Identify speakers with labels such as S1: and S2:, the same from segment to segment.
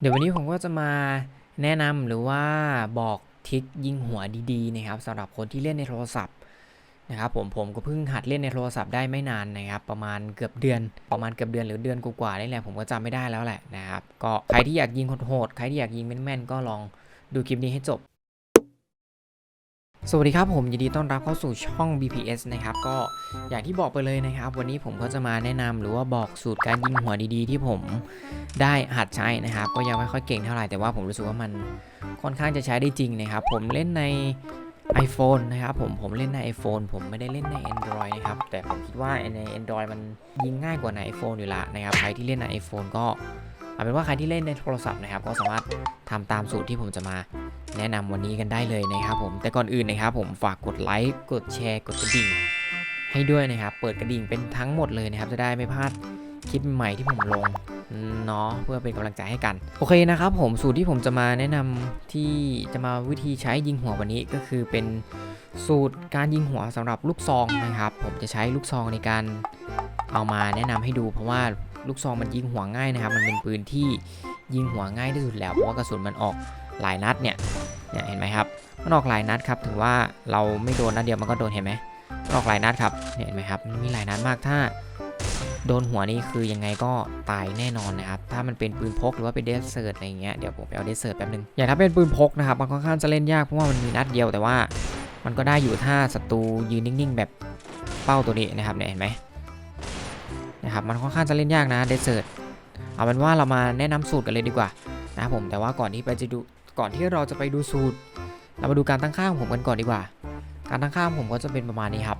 S1: เดี๋ยววันนี้ผมก็จะมาแนะนำหรือว่าบอกทิศยิงหัวดีๆนะครับสำหรับคนที่เล่นในโทรศัพท์นะครับผมผมก็เพิ่งหัดเล่นในโทรศัพท์ได้ไม่นานนะครับประมาณเกือบเดือน ประมาณเกือบเดือนหรือเดือนกว่าๆนี่แหละผมก็จำไม่ได้แล้วแหละนะครับก็ใครที่อยากยิงโหดๆใครที่อยากยิงแม่นๆก็ลองดูคลิปนี้ให้จบ สวัสดีครับผมยินดีต้อนรับเข้าสู่ช่อง BPS นะครับก็อย่างที่บอกไปเลยนะครับ วันนี้ผมก็จะมาแนะนำหรือว่าบอกสูตรการยิงหัวดีๆ ที่ผมได้หัดใช้นะครับ ก็ยังไม่ค่อยเก่งเท่าไหร่แต่ว่าผมรู้สึกว่ามันค่อนข้างจะใช้ได้จริงนะครับ ผมเล่นใน iPhone นะครับผมผมเล่นใน iPhone ผมไม่ได้เล่นใน Android นะครับแต่ผมคิดว่าใน Android มันยิงง่ายกว่าใน iPhone อยู่ละนะครับใครที่เล่นใน iPhone ก็ เอาเป็นว่าใครที่เล่นในโทรศัพท์นะครับ ก็สามารถทำตามสูตรที่ผมจะมาแนะนำวันนี้กันได้เลยนะครับผมแต่ก่อนอื่นนะครับ ผมฝากกดไลค์กดแชร์กดกระดิ่ง ให้ด้วยนะครับ เปิดกระดิ่งเป็นทั้งหมดเลยนะครับ จะได้ไม่พลาดคลิปใหม่ที่ผมลงเนาะเพื่อเป็นกำลังใจให้กัน โอเคนะครับผมสูตรที่ผมจะมาแนะนำที่จะมาวิธีใช้ยิงหัววันนี้ก็คือเป็นสูตรการยิงหัวสำหรับลูกซองนะครับ ผมจะใช้ลูกซองในการเอามาแนะนำให้ดูเพราะว่า ลูกซองมันยิงหัวง่ายนะครับ มันเป็นปืนที่ยิงหัวง่ายที่สุดแล้วเพราะว่ากระสุนมันออกหลายนัดเนี่ยเนี่ยเห็นไหมครับมันออกหลายนัดครับถึงว่าเราไม่โดนนัดเดียวมันก็โดนเห็นไหมมันออกหลายนัดครับเนี่ยเห็นไหมครับมันมีหลายนัดมากถ้า โดนหัวนี่คือยังไงก็ตายแน่นอนนะครับถ้ามันเป็นปืนพกหรือว่าเป็นเดสเซิร์ตอะไรอย่างเงี้ยเดี๋ยวผมไปเอาเดสเซิร์ตแป๊บนึงอย่างถ้าเป็นปืนพกนะครับมันค่อนข้างจะเล่นยากเพราะว่ามันมีนัดเดียวแต่ว่า มันก็ได้อยู่ถ้าศัตรูยืนนิ่งๆ แบบเป้าตัวนี้นะครับเนี่ยเห็นไหม นะครับมันค่อนข้างจะเล่นยากนะเดสเซิร์ตเอาเป็นว่าเรามาแนะนำสูตรกันเลยดีกว่านะครับผมแต่ว่าก่อนที่ไปจะดูก่อนที่เราจะไปดูสูตร เรามาดูการตั้งค่าของผมกันก่อนดีกว่า การตั้งค่าของผมก็จะเป็นประมาณนี้ครับ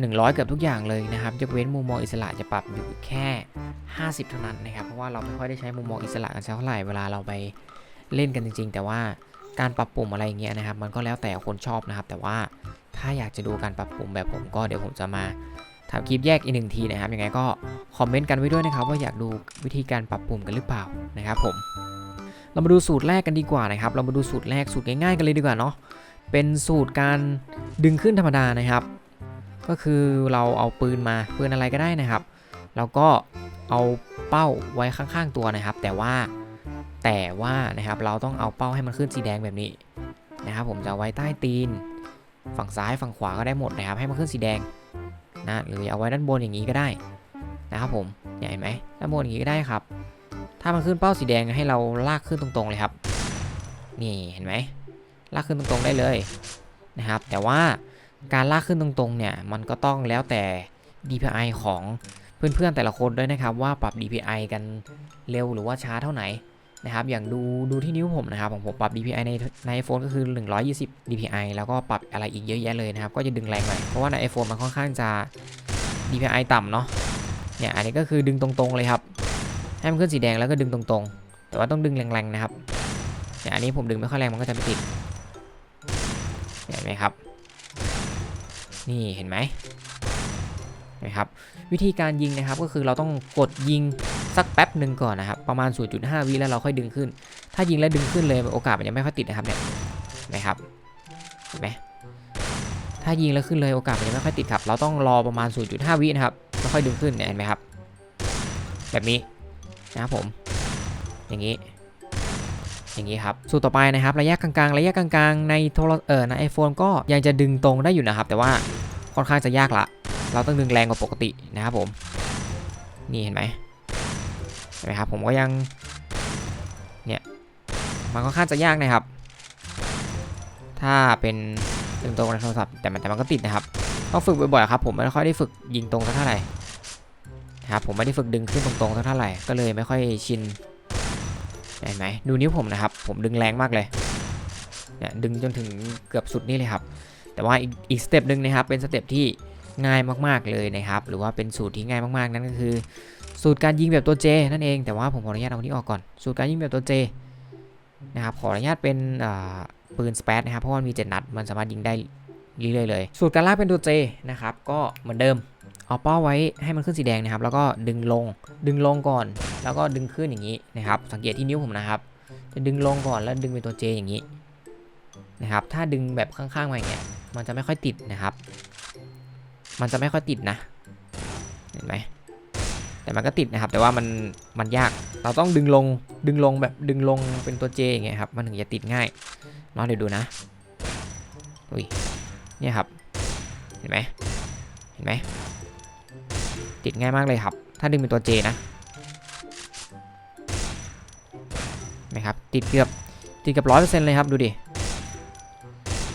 S1: 100 เกือบทุกอย่างเลยนะครับยกเว้นมุมมองอิสระจะปรับอยู่แค่ 50 เท่านั้นนะครับ เพราะว่าเราไม่ค่อยได้ใช้มุมมองอิสระกันเท่าไหร่เวลาเราไปเล่นกันจริง ๆ แต่ว่าการปรับปุ่มอะไรอย่างเงี้ยนะครับ มันก็แล้วแต่คนชอบนะครับ แต่ว่าถ้าอยากจะดูการปรับปุ่มแบบผมก็เดี๋ยวผมจะมา ทำคลิปแยกอีกหนึ่งทีนะครับยังไงก็คอมเมนต์กันไว้ด้วยนะครับ ว่าอยากดูวิธีการปรับปุ่มกันหรือเปล่านะครับผม เรามาดูสูตรแรกกันดีกว่านะครับ เรามาดูสูตรแรกสูตรง่ายๆกันเลยดีกว่าเนาะเป็นสูตรการดึงขึ้นธรรมดานะครับ ก็คือเราเอาปืนมาปืนอะไรก็ได้นะครับ แล้วก็เอาเป้าไว้ข้างๆตัวนะครับ แต่ว่าแต่ว่านะครับเราต้องเอาเป้าให้มันขึ้นสีแดงแบบนี้นะครับ ผมจะไว้ใต้ตีน ฝั่งซ้ายฝั่งขวาก็ได้หมดนะครับ ให้มันขึ้นสีแดง นะหรือเอาไว้ด้านบนอย่างนี้ก็ได้นะครับผมเนี่ยเห็นไหมด้านบนอย่างนี้ก็ได้ครับ ถ้ามันขึ้นเป้าสีแดงให้เราลากขึ้นตรงๆเลยครับ นี่เห็นไหมลากขึ้นตรงๆได้เลยนะครับ แต่ว่าการลากขึ้นตรงๆเนี่ยมันก็ต้องแล้วแต่ DPI ของเพื่อนๆแต่ละคนด้วยนะครับว่าปรับ DPI กันเร็วหรือว่าช้าเท่าไหน นะครับอย่างดูดูที่นิ้วผมนะครับของผมปรับ DPI ในใน iPhone ก็คือ 120 DPI แล้วก็ปรับอะไรอีกเยอะแยะเลยนะครับก็จะดึงแรงหน่อยเพราะว่าใน iPhone มันค่อนข้างจะ DPI ต่ำเนาะเนี่ยอันนี้ก็คือดึงตรงๆเลยครับให้มันขึ้นสีแดงแล้วก็ดึงตรงๆ แต่ว่าต้องดึงแรงๆนะครับเนี่ยอันนี้ผมดึงไม่ค่อยแรงมันก็จะไม่ติดเห็นไหมครับ นี่เห็นไหมนไหมครับวิธีการยิงนะครับก็คือเราต้องกดยิง สักแป๊บหนึ่งก่อนนะครับ ประมาณ 0.5 วิแล้วเราค่อยดึงขึ้น ถ้ายิงแล้วดึงขึ้นเลยโอกาสมันจะไม่ค่อยติดนะครับเนี่ยนไหมครับเห็นไหมถ้ายิงแล้วขึ้นเลยโอกาสมันจะไม่ค่อยติดครับ เราต้องรอประมาณ 0.5 วินะครับแล้วค่อยดึงขึ้นเนี่ยเห็นไหมครับ แบบนี้นะครับผม อย่างนี้ อย่างนี้ครับ สูตรต่อไปนะครับ ระยะกลางๆ ระยะกลางๆ ในโทรเออในไอโฟนก็ยังจะดึงตรงได้อยู่นะครับ แต่ว่าค่อนข้างจะยากละ เราต้องดึงแรงกว่าปกตินะครับผม นี่เห็นไหม นไหมครับผมก็ยัง เนี่ยมันค่อนข้างจะยากนะครับ ถ้าเป็นดึงตรงในโทรศัพท์แต่มันแต่มันก็ติดนะครับต้องฝึกบ่อยๆครับผมไม่ค่อยได้ฝึกยิงตรงสักเท่าไหร่ครับผมไม่ได้ฝึกดึงขึ้นตรงๆสักเท่าไหร่ก็เลยไม่ค่อยชินเห็นไหมดูนิ้วผมนะครับ ผมดึงแรงมากเลยเนี่ยดึงจนถึงเกือบสุดนี่เลยครับ แต่ว่าอีกอีกสเต็ปหนึ่งนะครับเป็นสเต็ปที่ ง่ายมากๆเลยนะครับ หรือว่าเป็นสูตรที่ง่ายมากๆนั่นก็คือ สูตรการยิงแบบตัว J นั่นเอง แต่ว่าผมขออนุญาตเอาอันนี้ออกก่อน สูตรการยิงแบบตัว J นะครับ ขออนุญาตเป็นปืนสเปซนะครับ เพราะมันมี 7 นัด มันสามารถยิงได้เรื่อยๆเลย สูตรการลากเป็นตัว J นะครับ ก็เหมือนเดิม เอาเป้าไว้ให้มันขึ้นสีแดงนะครับ แล้วก็ดึงลง ดึงลงก่อน แล้วก็ดึงขึ้นอย่างนี้นะครับ สังเกตที่นิ้วผมนะครับ จะดึงลงก่อนแล้วดึงเป็นตัว J อย่างนี้นะครับ ถ้าดึงแบบข้างๆมาอย่างเงี้ย มันจะไม่ค่อยติดนะครับ มันจะไม่ค่อยติดนะ เห็นไหมแต่มันก็ติดนะครับ แต่ว่ามันมันยากเราต้องดึงลงดึงลงแบบดึงลงเป็นตัว J อย่างเงี้ยครับมันถึงจะติดง่ายเนาะเดี๋ยวดูนะอุ้ยเนี่ยครับเห็นไหมเห็นไหมติดง่ายมากเลยครับ ถ้าดึงเป็นตัว J นะนไหมครับติดเกือบติดเกับร้อยเปอร์เซ็นต์เลยครับดูดิ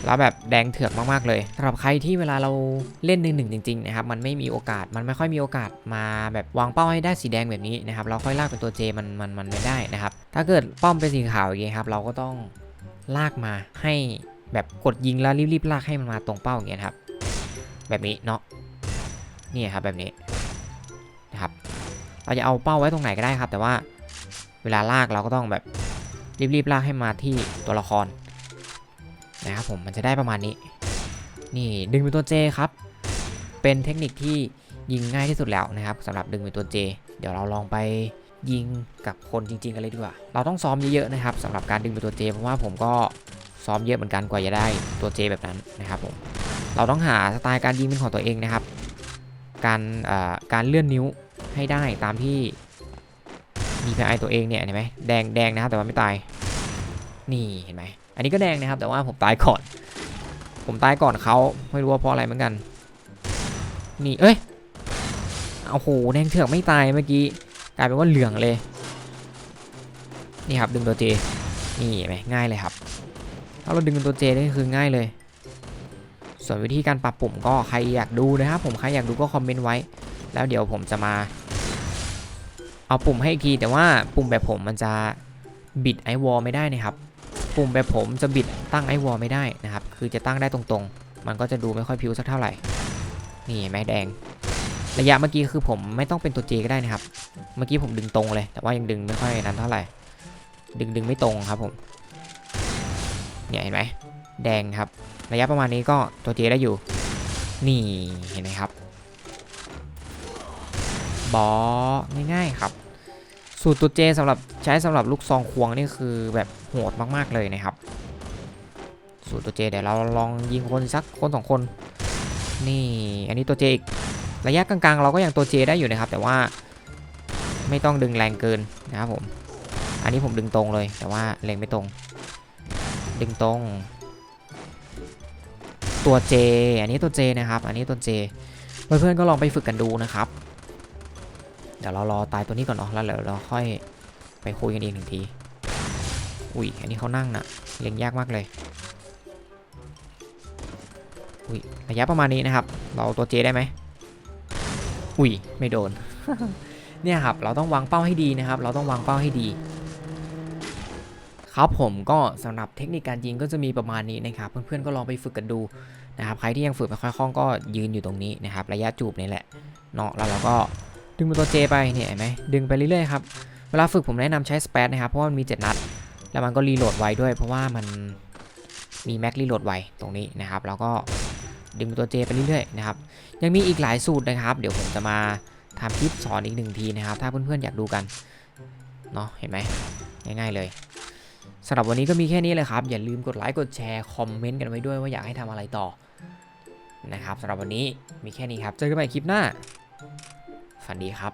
S1: แล้วแบบแดงเถือกมากๆเลยสำหรับใครที่เวลาเราเล่นหนึ่งหนึ่งจริงๆนะครับมันไม่มีโอกาสมันไม่ค่อยมีโอกาสมาแบบวางเป้าให้ได้สีแดงแบบนี้นะครับเราค่อยลากเป็นตัว J มันมันมันไม่ได้นะครับถ้าเกิดป้อมเป็นสีขาวอย่างเงี้ยครับเราก็ต้องลากมาให้แบบกดยิงแล้วรีบๆลากให้มันมาตรงเป้าอย่างเงี้ยครับ แบบนี้เนาะนี่ครับแบบนี้นะครับเราจะเอาเป้าไว้ตรงไหนก็ได้ครับ แต่ว่าเวลาลากเราก็ต้องแบบรีบๆลากให้มาที่ตัวละคร นะครับผมมันจะได้ประมาณนี้ นี่ดึงเป็นตัว J ครับ เป็นเทคนิคที่ยิงง่ายที่สุดแล้วนะครับสำหรับดึงเป็นตัว J เดี๋ยวเราลองไปยิงกับคนจริงๆกันเลยดีกว่า เราต้องซ้อมเยอะๆนะครับสำหรับการดึงเป็นตัว J เพราะว่าผมก็ซ้อมเยอะเหมือนกันกว่าจะได้ตัว J แบบนั้นนะครับผมเราต้องหาสไตล์การยิงเป็นของตัวเองนะครับ การเอ่อการเลื่อนนิ้วให้ได้ตามที่มี PI ตัวเองเนี่ยเห็นไหมแดงแดงนะครับแต่ว่าไม่ตาย นี่เห็นไหม อันนี้ก็แดงนะครับ แต่ว่าผมตายก่อน ผมตายก่อนเขาไม่รู้ว่าเพราะอะไรเหมือนกัน นี่เอ้ยโอ้โหแดงเถือกไม่ตายเมื่อกี้กลายเป็นว่าเหลืองเลย นี่ครับดึงตัวเจนี่ไหมง่ายเลยครับ ถ้าเราดึงตัวเจนี่คือง่ายเลย ส่วนวิธีการปรับปุ่มก็ใครอยากดูนะครับ ผมใครอยากดูก็คอมเมนต์ไว้ แล้วเดี๋ยวผมจะมา เอาปุ่มให้อีกทีแต่ว่าปุ่มแบบผมมันจะบิดไอวอลไม่ได้นะครับ ปุ่มแบบผมจะบิดตั้งไอวอลไม่ได้นะครับ คือจะตั้งได้ตรงๆ มันก็จะดูไม่ค่อยพิวสักเท่าไหร่ นี่แม่แดง ระยะเมื่อกี้คือผมไม่ต้องเป็นตัว J ก็ได้นะครับ เมื่อกี้ผมดึงตรงเลย แต่ว่ายังดึงไม่ค่อยนั้นเท่าไหร่ ดึงดึงไม่ตรงครับผม เนี่ยเห็นไหมแดงครับ ระยะประมาณนี้ก็ตัวเจได้อยู่ นี่เห็นไหมครับ บอง่ายๆครับ สูตรตัวเจสำหรับใช้สำหรับลูกซองควงนี่คือแบบ ดมากๆเลยนะครับสูตรตัวเจเดี๋ยวเราลองยิงคนสักคนสองคน นี่ อันนี้ตัวเจอีกระยะกลางๆ เราก็ยังตัวเจได้อยู่นะครับ แต่ว่าไม่ต้องดึงแรงเกินนะครับผม อันนี้ผมดึงตรงเลย แต่ว่าแรงไม่ตรง ดึงตรง ตัว J อันนี้ตัว J นะครับ อันนี้ตัว J เพื่อนๆก็ลองไปฝึกกันดูนะครับ เดี๋ยวเรารอตายตัวนี้ก่อนเนาะแล้วเดี๋ยวเราค่อยไปคุยกันอีกหนึ่งที อุ้ย อันนี้เขานั่งนะเล็งยากมากเลย อุ้ย ระยะประมาณนี้นะครับ เราตัว J ได้ไหม อุ้ย ไม่โดน เนี่ยครับ เราต้องวางเป้าให้ดีนะครับ เราต้องวางเป้าให้ดี ครับผมก็สำหรับเทคนิคการยิงก็จะมีประมาณนี้นะครับ เพื่อนๆก็ลองไปฝึกกันดูนะครับ ใครที่ยังฝึกไม่ค่อยคล่องก็ยืนอยู่ตรงนี้นะครับ ระยะจูบนี่แหละ เนาะ แล้วเราก็ดึงตัวเจไปเนี่ยเห็นไหมดึงไปเรื่อยๆครับ เวลาฝึกผมแนะนำใช้สเปซนะครับ เพราะว่ามันมี 7 นัด แล้วมันก็รีโหลดไวด้วย เพราะว่ามันมีแม็กรีโหลดไวตรงนี้นะครับ แล้วก็ดึงตัวเจไปเรื่อยๆนะครับ ยังมีอีกหลายสูตรนะครับ เดี๋ยวผมจะมาทำคลิปสอนอีกหนึ่งทีนะครับ ถ้าเพื่อนๆอยากดูกัน เนาะเห็นไหมง่ายๆเลยสำหรับวันนี้ก็มีแค่นี้เลยครับ อย่าลืมกดไลค์กดแชร์คอมเมนต์กันไว้ด้วยว่าอยากให้ทำอะไรต่อนะครับสำหรับวันนี้มีแค่นี้ครับ เจอกันใหม่คลิปหน้า ฝันดีครับ